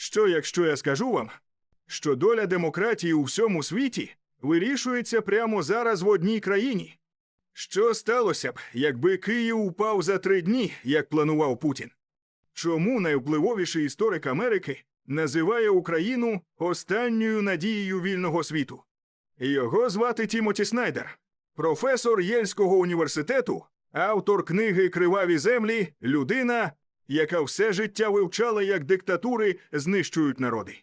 Що, якщо я скажу вам, що доля демократії у всьому світі вирішується прямо зараз в одній країні? Що сталося б, якби Київ упав за три дні, як планував Путін? Чому найвпливовіший історик Америки називає Україну останньою надією вільного світу? Його звати Тімоті Снайдер, професор Єльського університету, автор книги Криваві землі, людина, яка все життя вивчала, як диктатури знищують народи.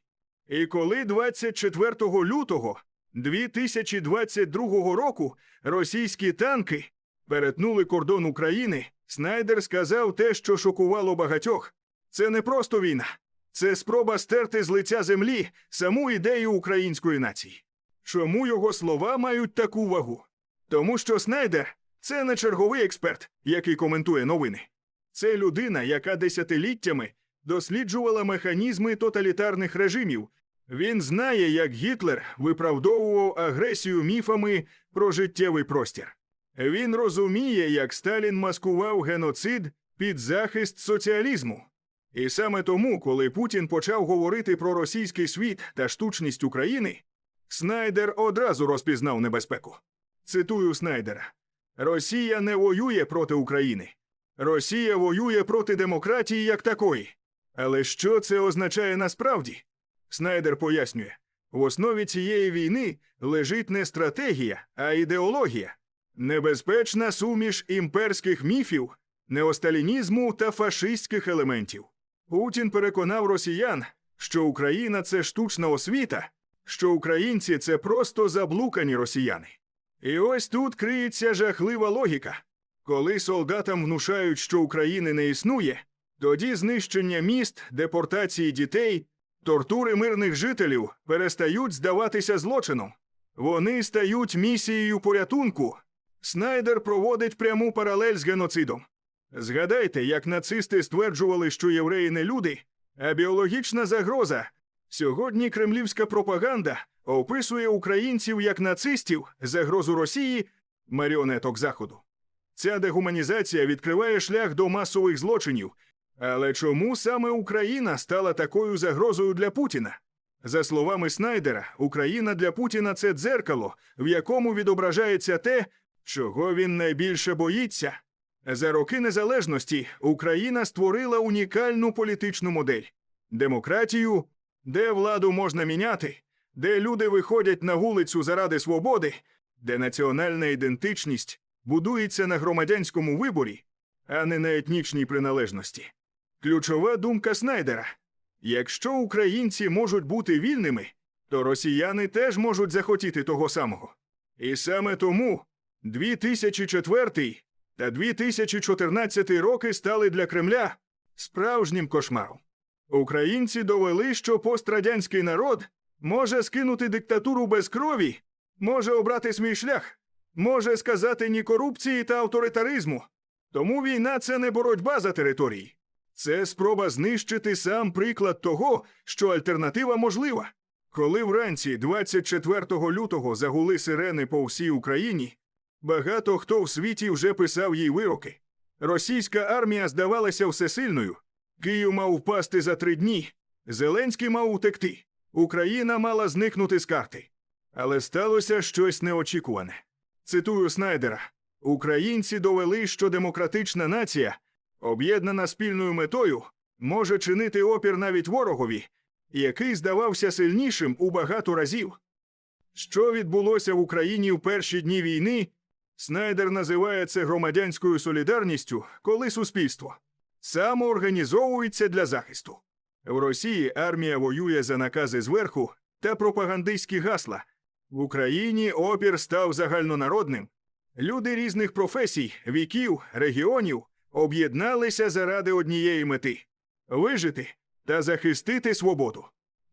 І коли 24 лютого 2022 року російські танки перетнули кордон України, Снайдер сказав те, що шокувало багатьох. Це не просто війна, це спроба стерти з лиця землі саму ідею української нації. Чому його слова мають таку вагу? Тому що Снайдер це не черговий експерт, який коментує новини. Це людина, яка десятиліттями досліджувала механізми тоталітарних режимів. Він знає, як Гітлер виправдовував агресію міфами про життєвий простір. Він розуміє, як Сталін маскував геноцид під захист соціалізму. І саме тому, коли Путін почав говорити про російський світ та штучність України, Снайдер одразу розпізнав небезпеку. Цитую Снайдера: Росія не воює проти України. Росія воює проти демократії як такої. Але що це означає насправді? Снайдер пояснює: в основі цієї війни лежить не стратегія, а ідеологія, небезпечна суміш імперських міфів, неосталінізму та фашистських елементів. Путін переконав росіян, що Україна це штучна освіта, що українці це просто заблукані росіяни. І ось тут криється жахлива логіка. Коли солдатам внушають, що України не існує, тоді знищення міст, депортації дітей, тортури мирних жителів перестають здаватися злочином. Вони стають місією порятунку. Снайдер проводить пряму паралель з геноцидом. Згадайте, як нацисти стверджували, що євреї не люди, а біологічна загроза. Сьогодні кремлівська пропаганда описує українців як нацистів, загрозу Росії, маріонеток Заходу. Ця дегуманізація відкриває шлях до масових злочинів. Але чому саме Україна стала такою загрозою для Путіна? За словами Снайдера, Україна для Путіна це дзеркало, в якому відображається те, чого він найбільше боїться. За роки незалежності Україна створила унікальну політичну модель демократію, де владу можна міняти, де люди виходять на вулицю заради свободи, де національна ідентичність будується на громадянському виборі, а не на етнічній приналежності. Ключова думка Снайдера: якщо українці можуть бути вільними, то росіяни теж можуть захотіти того самого. І саме тому 2004 та 2014 роки стали для Кремля справжнім кошмаром. Українці довели, що пострадянський народ може скинути диктатуру без крові, може обрати свій шлях, може сказати ні корупції та авторитаризму. Тому війна це не боротьба за території, це спроба знищити сам приклад того, що альтернатива можлива. Коли вранці 24 лютого загули сирени по всій Україні, багато хто в світі вже писав їй вироки. Російська армія здавалася всесильною. Київ мав впасти за три дні. Зеленський мав утекти. Україна мала зникнути з карти. Але сталося щось неочікуване. Цитую Снайдера: Українці довели, що демократична нація, об'єднана спільною метою, може чинити опір навіть ворогові, який здавався сильнішим у багато разів. Що відбулося в Україні в перші дні війни, Снайдер називає це громадянською солідарністю, коли суспільство самоорганізовується для захисту. В Росії армія воює за накази зверху та пропагандистські гасла. В Україні опір став загальнонародним. Люди різних професій, віків, регіонів об'єдналися заради однієї мети вижити та захистити свободу.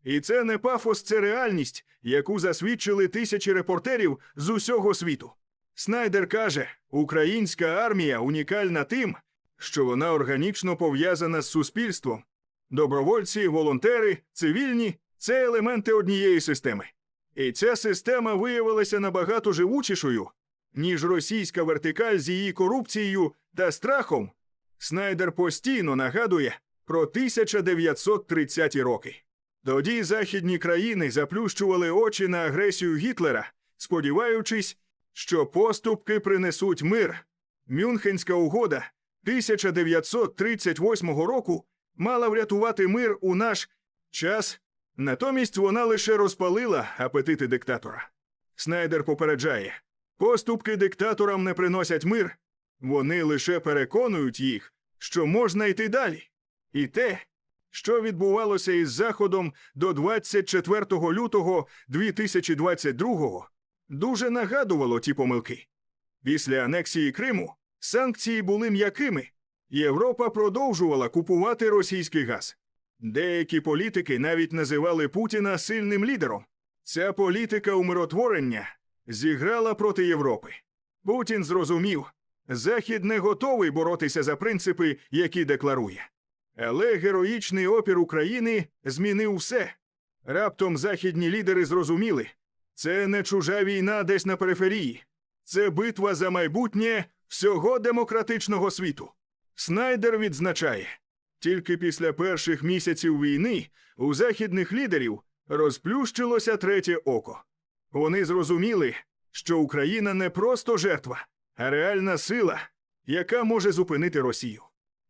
І це не пафос, це реальність, яку засвідчили тисячі репортерів з усього світу. Снайдер каже, українська армія унікальна тим, що вона органічно пов'язана з суспільством. Добровольці, волонтери, цивільні це елементи однієї системи. І ця система виявилася набагато живучішою, ніж російська вертикаль з її корупцією та страхом. Снайдер постійно нагадує про 1930-ті роки. Тоді західні країни заплющували очі на агресію Гітлера, сподіваючись, що поступки принесуть мир. Мюнхенська угода 1938 року мала врятувати мир у наш час, натомість вона лише розпалила апетити диктатора. Снайдер попереджає: поступки диктаторам не приносять мир, вони лише переконують їх, що можна йти далі. І те, що відбувалося із Заходом до 24 лютого 2022 дуже нагадувало ті помилки. Після анексії Криму санкції були м'якими. Європа продовжувала купувати російський газ. Деякі політики навіть називали Путіна сильним лідером. Ця політика умиротворення зіграла проти Європи. Путін зрозумів, Захід не готовий боротися за принципи, які декларує. Але героїчний опір України змінив все. Раптом західні лідери зрозуміли, це не чужа війна десь на периферії, це битва за майбутнє всього демократичного світу. Снайдер відзначає, тільки після перших місяців війни у західних лідерів розплющилося третє око. Вони зрозуміли, що Україна не просто жертва, а реальна сила, яка може зупинити Росію.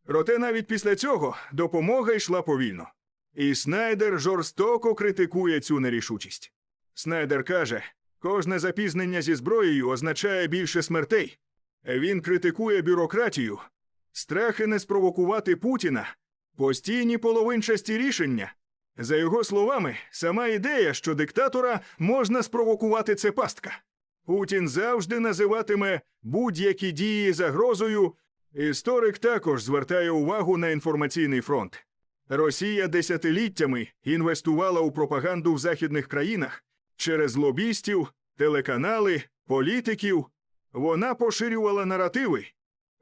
Проте навіть після цього допомога йшла повільно. І Снайдер жорстоко критикує цю нерішучість. Снайдер каже, кожне запізнення зі зброєю означає більше смертей. Він критикує бюрократію, страхи не спровокувати Путіна, постійні половинчасті рішення. За його словами, сама ідея, що диктатора можна спровокувати це пастка. Путін завжди називатиме будь-які дії загрозою. Історик також звертає увагу на інформаційний фронт. Росія десятиліттями інвестувала у пропаганду в західних країнах через лобістів, телеканали, політиків. Вона поширювала наративи.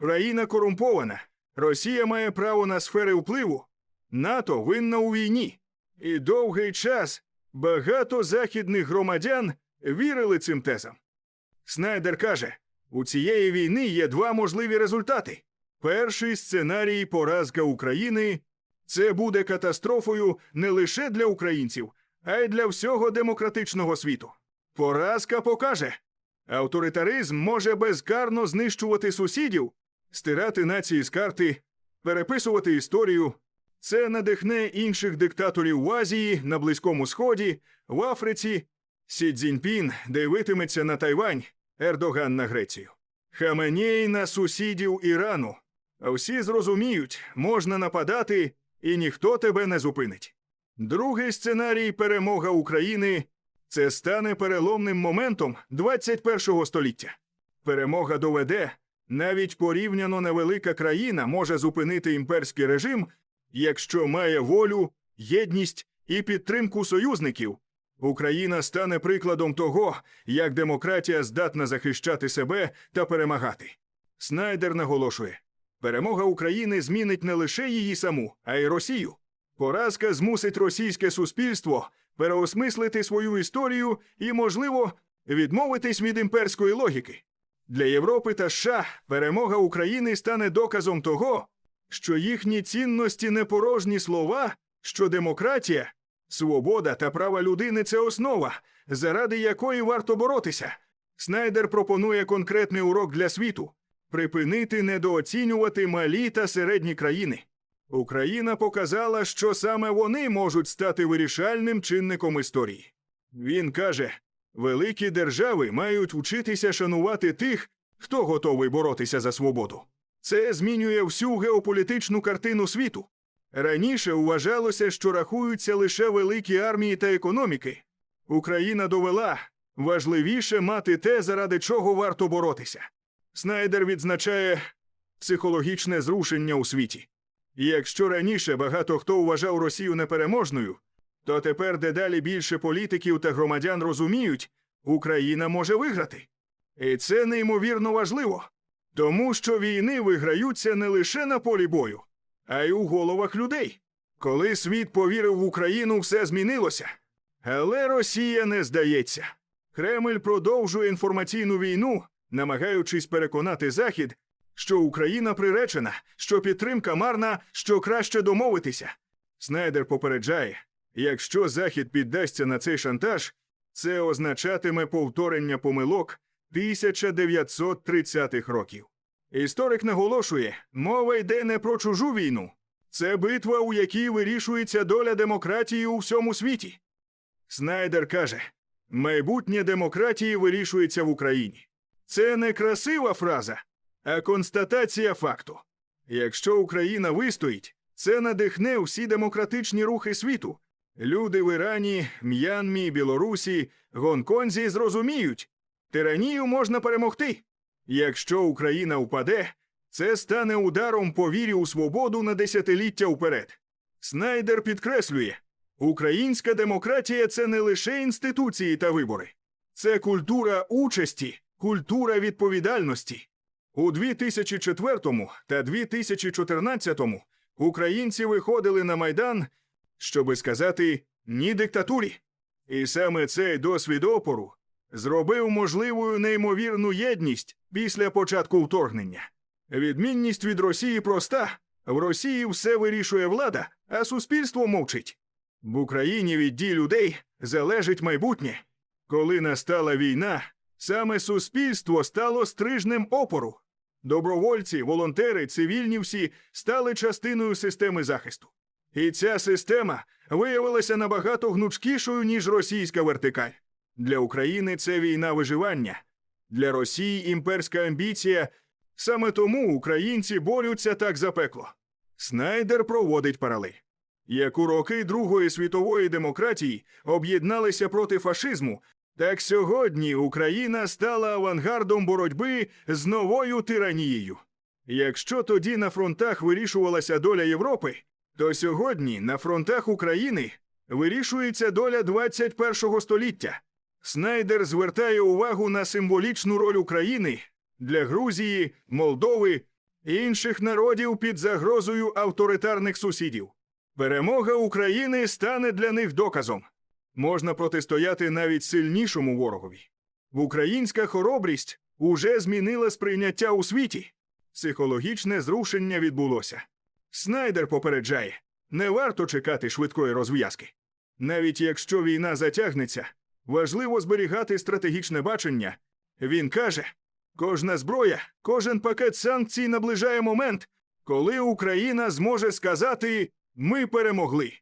Країна корумпована. Росія має право на сфери впливу. НАТО винна у війні. І довгий час багато західних громадян вірили цим тезам. Снайдер каже: у цієї війни є два можливі результати. Перший сценарій поразка України це буде катастрофою не лише для українців, а й для всього демократичного світу. Поразка покаже. Авторитаризм може безкарно знищувати сусідів, стирати нації з карти, переписувати історію. Це надихне інших диктаторів в Азії, на Близькому Сході, в Африці. Сі Цзіньпін дивитиметься на Тайвань, Ердоган на Грецію. Хаменєй на сусідів Ірану. Всі зрозуміють, можна нападати, і ніхто тебе не зупинить. Другий сценарій перемога України це стане переломним моментом 21-го століття. Перемога доведе, навіть порівняно невелика країна може зупинити імперський режим, якщо має волю, єдність і підтримку союзників. Україна стане прикладом того, як демократія здатна захищати себе та перемагати. Снайдер наголошує: перемога України змінить не лише її саму, а й Росію. Поразка змусить російське суспільство переосмислити свою історію і, можливо, відмовитись від імперської логіки. Для Європи та США перемога України стане доказом того, що їхні цінності не порожні слова, що демократія, свобода та права людини це основа, заради якої варто боротися. Снайдер пропонує конкретний урок для світу припинити недооцінювати малі та середні країни. Україна показала, що саме вони можуть стати вирішальним чинником історії. Він каже: великі держави мають вчитися шанувати тих, хто готовий боротися за свободу. Це змінює всю геополітичну картину світу. Раніше вважалося, що рахуються лише великі армії та економіки. Україна довела важливіше мати те, заради чого варто боротися. Снайдер відзначає психологічне зрушення у світі. Якщо раніше багато хто вважав Росію непереможною, то тепер дедалі більше політиків та громадян розуміють, Україна може виграти. І це неймовірно важливо, тому що війни виграються не лише на полі бою, а й у головах людей. Коли світ повірив в Україну, все змінилося. Але Росія не здається. Кремль продовжує інформаційну війну, намагаючись переконати Захід, що Україна приречена, що підтримка марна, що краще домовитися. Снайдер попереджає Якщо Захід піддасться на цей шантаж, це означатиме повторення помилок 1930-х років. Історик наголошує, мова йде не про чужу війну. Це битва, у якій вирішується доля демократії у всьому світі. Снайдер каже: майбутнє демократії вирішується в Україні. Це не красива фраза, а констатація факту. Якщо Україна вистоїть, це надихне всі демократичні рухи світу. Люди в Ірані, М'янмі, Білорусі, Гонконзі зрозуміють, тиранію можна перемогти. Якщо Україна впаде, це стане ударом по вірі у свободу на десятиліття вперед. Снайдер підкреслює, українська демократія це не лише інституції та вибори, це культура участі, культура відповідальності. У 2004 та 2014 українці виходили на Майдан, щоби сказати ні диктатурі. І саме цей досвід опору зробив можливою неймовірну єдність після початку вторгнення. Відмінність від Росії проста: в Росії все вирішує влада, а суспільство мовчить. В Україні від дій людей залежить майбутнє. Коли настала війна, саме суспільство стало стрижнем опору. Добровольці, волонтери, цивільні всі стали частиною системи захисту. І ця система виявилася набагато гнучкішою, ніж російська вертикаль. Для України це війна виживання, для Росії імперська амбіція. Саме тому українці борються так за пекло. Снайдер проводить паралель. Як у роки Другої світової демократії об'єдналися проти фашизму, так сьогодні Україна стала авангардом боротьби з новою тиранією. Якщо тоді на фронтах вирішувалася доля Європи, то сьогодні на фронтах України вирішується доля 21-го століття. Снайдер звертає увагу на символічну роль України для Грузії, Молдови і інших народів під загрозою авторитарних сусідів. Перемога України стане для них доказом. Можна протистояти навіть сильнішому ворогові. Українська хоробрість уже змінила сприйняття у світі. Психологічне зрушення відбулося. Снайдер попереджає: не варто чекати швидкої розв'язки. Навіть якщо війна затягнеться, важливо зберігати стратегічне бачення. Він каже: кожна зброя, кожен пакет санкцій наближає момент, коли Україна зможе сказати Ми перемогли.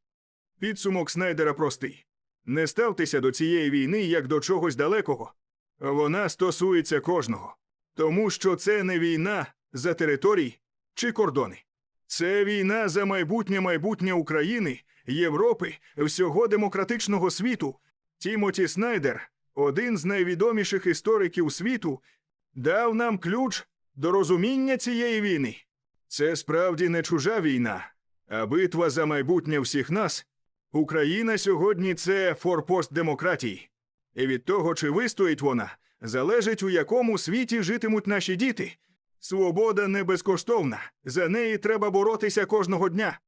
Підсумок Снайдера простий: не ставтеся до цієї війни як до чогось далекого. Вона стосується кожного, тому що це не війна за території чи кордони. Це війна за майбутнє майбутнє України, Європи, всього демократичного світу. Тімоті Снайдер, один з найвідоміших істориків світу, дав нам ключ до розуміння цієї війни. Це справді не чужа війна, а битва за майбутнє всіх нас. Україна сьогодні це форпост демократії. І від того, чи вистоїть вона, залежить, у якому світі житимуть наші діти. Свобода не безкоштовна, за неї треба боротися кожного дня.